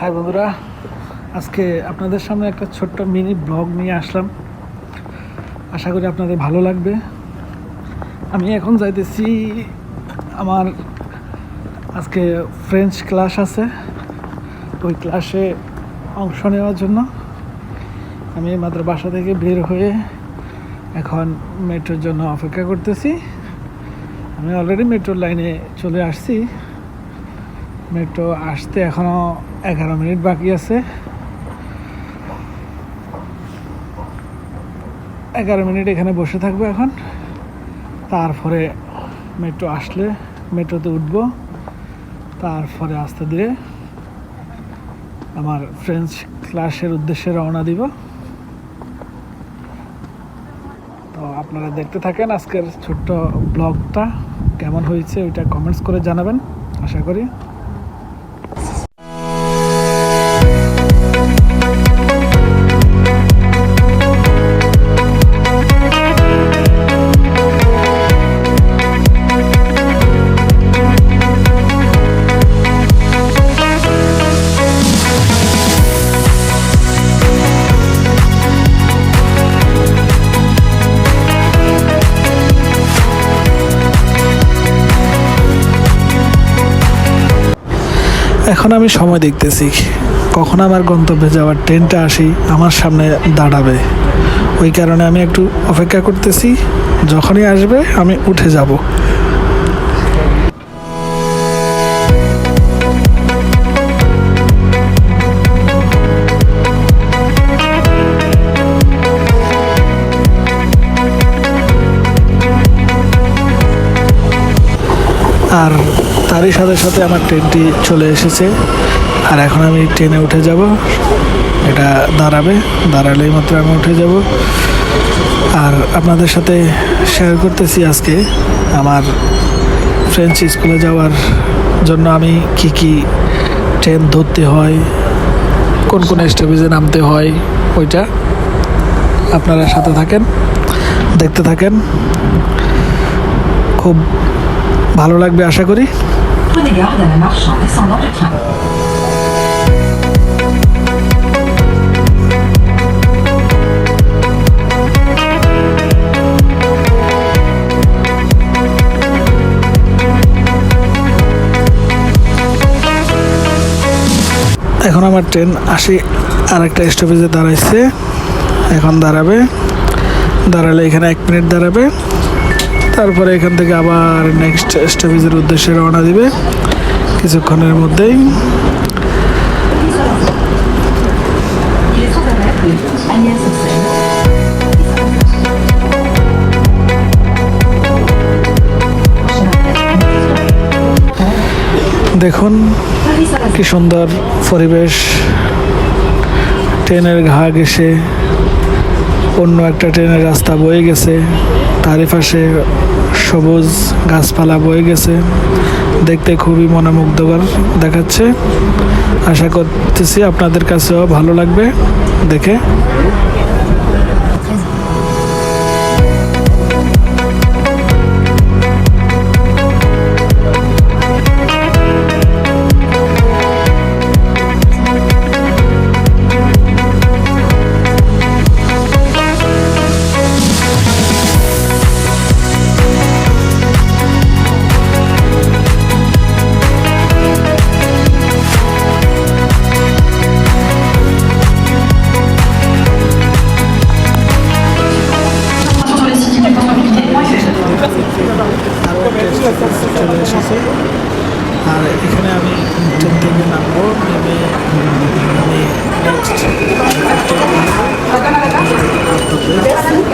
High বন্ধুরা, আজকে আপনাদের সামনে একটা ছোট্ট মিনি ব্লগ নিয়ে আসলাম। আশা করি আপনাদের ভালো লাগবে। আমি এখন যাইতেছি, আমার আজকে ফ্রেঞ্চ ক্লাস আছে। ওই ক্লাসে অংশ নেওয়ার জন্য আমি মাত্র বাসা থেকে বের হয়ে এখন মেট্রোর জন্য অপেক্ষা করতেছি। আমি অলরেডি মেট্রোর লাইনে চলে আসছি। মেট্রো আসতে এখনও এগারো মিনিট বাকি আছে। এগারো মিনিট এখানে বসে থাকব এখন। তারপরে মেট্রো আসলে মেট্রোতে উঠব। তারপরে আস্তে ধীরে আমার ফ্রেঞ্চ ক্লাসের উদ্দেশ্যে রওনা দিব। তো আপনারা দেখতে থাকেন আজকের ছোট্ট ব্লগটা। কেমন হয়েছে ওইটা কমেন্টস করে জানাবেন। আশা করি এখন আমি সময় দেখতেছি। কখন আমার গন্তব্যে যাওয়ার ট্রেনটা আসি, আমার সামনে দাঁড়াবে। ওই কারণে আমি একটু অপেক্ষা করতেছি। যখনই আসবে, আমি উঠে যাব। তারই সাথে সাথে আমার ট্রেনটি চলে এসেছে। আর এখন আমি ট্রেনে উঠে যাব। এটা দাঁড়াবে। দাঁড়ালেই মাত্র আমি উঠে যাব। আর আপনাদের সাথে শেয়ার করতেছি আজকে আমার ফ্রেঞ্চ স্কুলে যাওয়ার জন্য আমি কি কি ট্রেন ধরতে হয়, কোন কোন স্টপেজে নামতে হয়, ওইটা আপনারা সাথে থাকেন, দেখতে থাকেন। খুব ভালো লাগবে আশা করি। Prenez garde à la marche en descendant du train. এখন আমার ট্রেন আসি আর একটা স্টপেজে দাঁড়াইছে। এখন দাঁড়াবে। দাঁড়ালে এখানে এক মিনিট দাঁড়াবে। তারপরে এখান থেকে আবার নেক্সট স্টপেজের উদ্দেশ্যে রওনা দিবে। কিছুক্ষণের মধ্যেই। দেখুন কি সুন্দর পরিবেশ। ট্রেনের ঘা ঘেসে অন্য একটা ট্রেনের রাস্তা বয়ে গেছে। তারই পাশে সবুজ গাছপালা বয়ে গেছে। দেখতে খুবই মনোমুগ্ধকর দেখাচ্ছে। আশা করতেছি আপনাদের কাছেও ভালো লাগবে দেখে।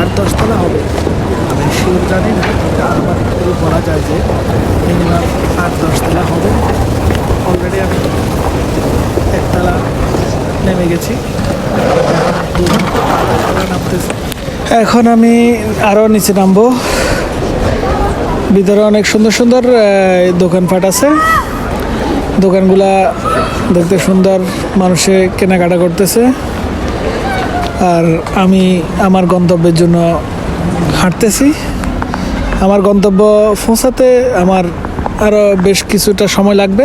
আট দশতলা হবে। আমি শিওর জানি না, কিন্তু আমার পুরো বলা যায় যে মিনিমাম আট দশতলা হবে। অলরেডি আমি একতলা নেমে গেছি। এখন আমি আরও নিচে নামবো। ভিতরে অনেক সুন্দর সুন্দর দোকানপাট আছে। দোকানগুলা দেখতে সুন্দর, মানুষে কেনাকাটা করতেছে। আর আমি আমার গন্তব্যের জন্য হাঁটতেছি। আমার গন্তব্য পৌঁছাতে আমার আরও বেশ কিছুটা সময় লাগবে।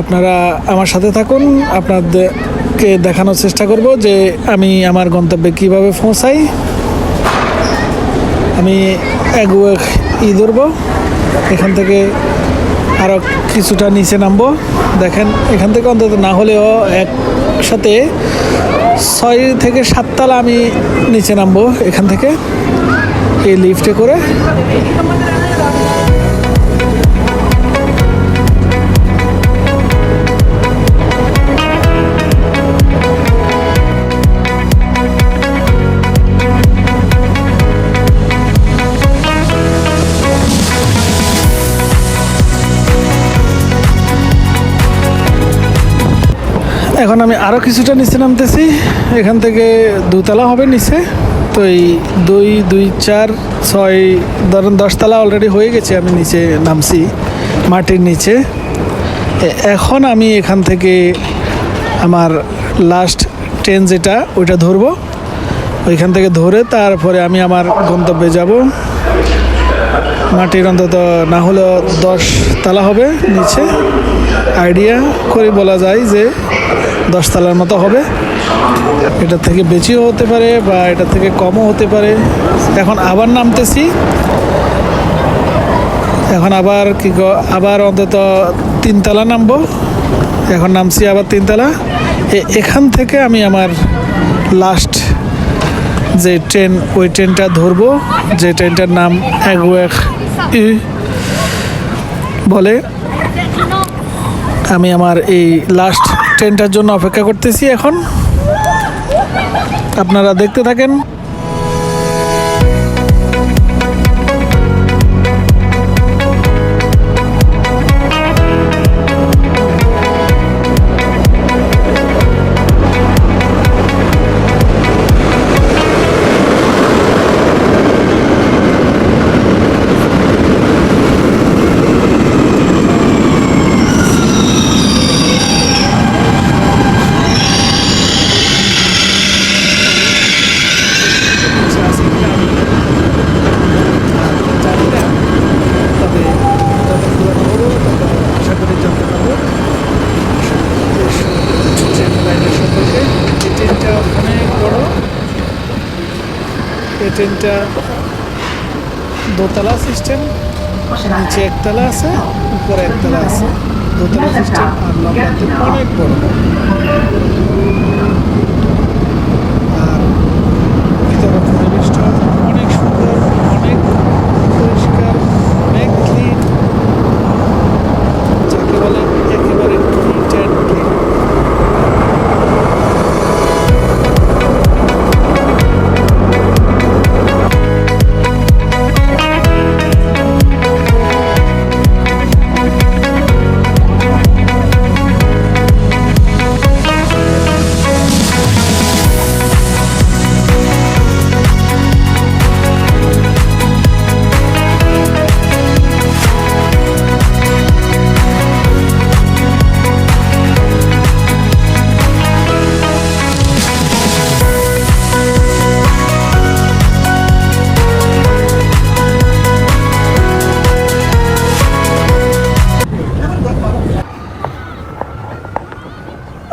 আপনারা আমার সাথে থাকুন, আপনাদেরকে দেখানোর চেষ্টা করব যে আমি আমার গন্তব্যে কীভাবে পৌঁছাই। আমি এগুয়ে ই ধরবো, এখান থেকে আরও কিছুটা নিচে নামবো। দেখেন, এখান থেকে অন্তত না হলেও একসাথে ছয় থেকে সাততলা আমি নিচে নামবো এখান থেকে এই লিফটে করে। এখন আমি আরও কিছুটা নিচে নামতেছি। এখান থেকে দুতলা হবে নিচে। তো এই দুই দুই, চার, ছয়, ধরেন দশতলা অলরেডি হয়ে গেছে, আমি নিচে নামছি, মাটির নিচে। এখন আমি এখান থেকে আমার লাস্ট ট্রেন যেটা, ওইটা ধরবো। ওইখান থেকে ধরে তারপরে আমি আমার গন্তব্যে যাব। মাটির অন্তত না হলেও দশ তালা হবে নিচে। আইডিয়া করে বলা যায় যে দশ তালার মতো হবে। এটা থেকে বেশিও হতে পারে বা এটা থেকে কমও হতে পারে। এখন আবার নামতেছি। এখন আবার কি আবার অন্তত তিনতলা নামবো। এখন নামছি আবার তিনতলা এখান থেকে আমি আমার লাস্ট যে ট্রেন ওই ট্রেনটা ধরবো। যে ট্রেনটার নাম এগুয়েক ই বলে। আমি আমার এই লাস্ট ট্রেনটার জন্য অপেক্ষা করতেছি এখন। আপনারা দেখতে থাকেন। এই ট্রেনটা দোতলা সিস্টেম, নিচে একতলা আছে, উপরে একতলা আছে। দোতলা সিস্টেম আর লম্বাতে অনেক বড়।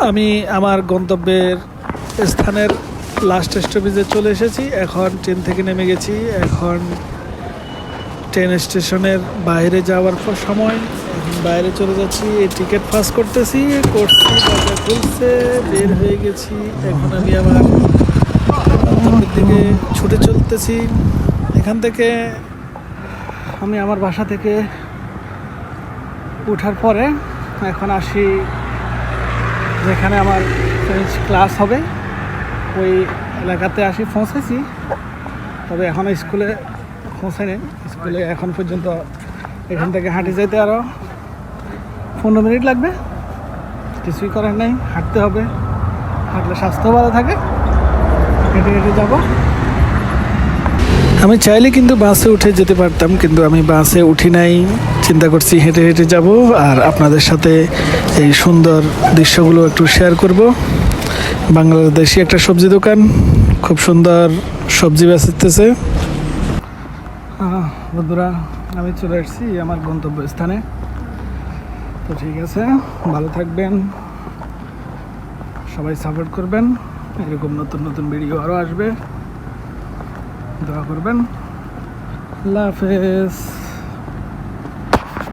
আমি আমার গন্তব্যের স্থানের লাস্ট স্টপেজে চলে এসেছি, এখন ট্রেন থেকে নেমে গেছি। এখন ট্রেন স্টেশনের বাইরে যাওয়ার পর সময়। বাইরে চলে যাচ্ছি, এই টিকিট পাস করতেছি, করছি দরজা খুলছে, বের হয়ে গেছি। এখন আমি আমার গন্তব্যের দিকে ছুটে চলতেছি। এখান থেকে আমি আমার বাসা থেকে ওঠার পরে এখন আসি যেখানে আমার ফ্রেঞ্চ ক্লাস হবে, ওই এলাকাতে আসি, পৌঁছেছি। তবে এখনও স্কুলে পৌঁছায়নি স্কুলে এখন পর্যন্ত এখান থেকে হাঁটে যেতে আরও পনেরো মিনিট লাগবে। কিছুই করার নাই, হাঁটতে হবে। হাঁটলে স্বাস্থ্য ভালো থাকে। হেঁটে হেঁটে যাব। আমি চাইলে কিন্তু বাসে উঠে যেতে পারতাম, কিন্তু আমি বাসে উঠি নাই। চিন্তা করছি, হেঁটে হেঁটে যাব আর আপনাদের সাথে এই সুন্দর দৃশ্যগুলো একটু শেয়ার করব। বাংলাদেশি একটা সবজি দোকান, খুব সুন্দর সবজি বেচতেছে। বন্ধুরা, আমি চলে এসেছি আমার গন্তব্য স্থানে তো ঠিক আছে, ভালো থাকবেন, সবাই সাপোর্ট করবেন। এরকম নতুন নতুন ভিডিও আরও আসবে। দোয়া করবেন। আল্লাহ হাফেজ।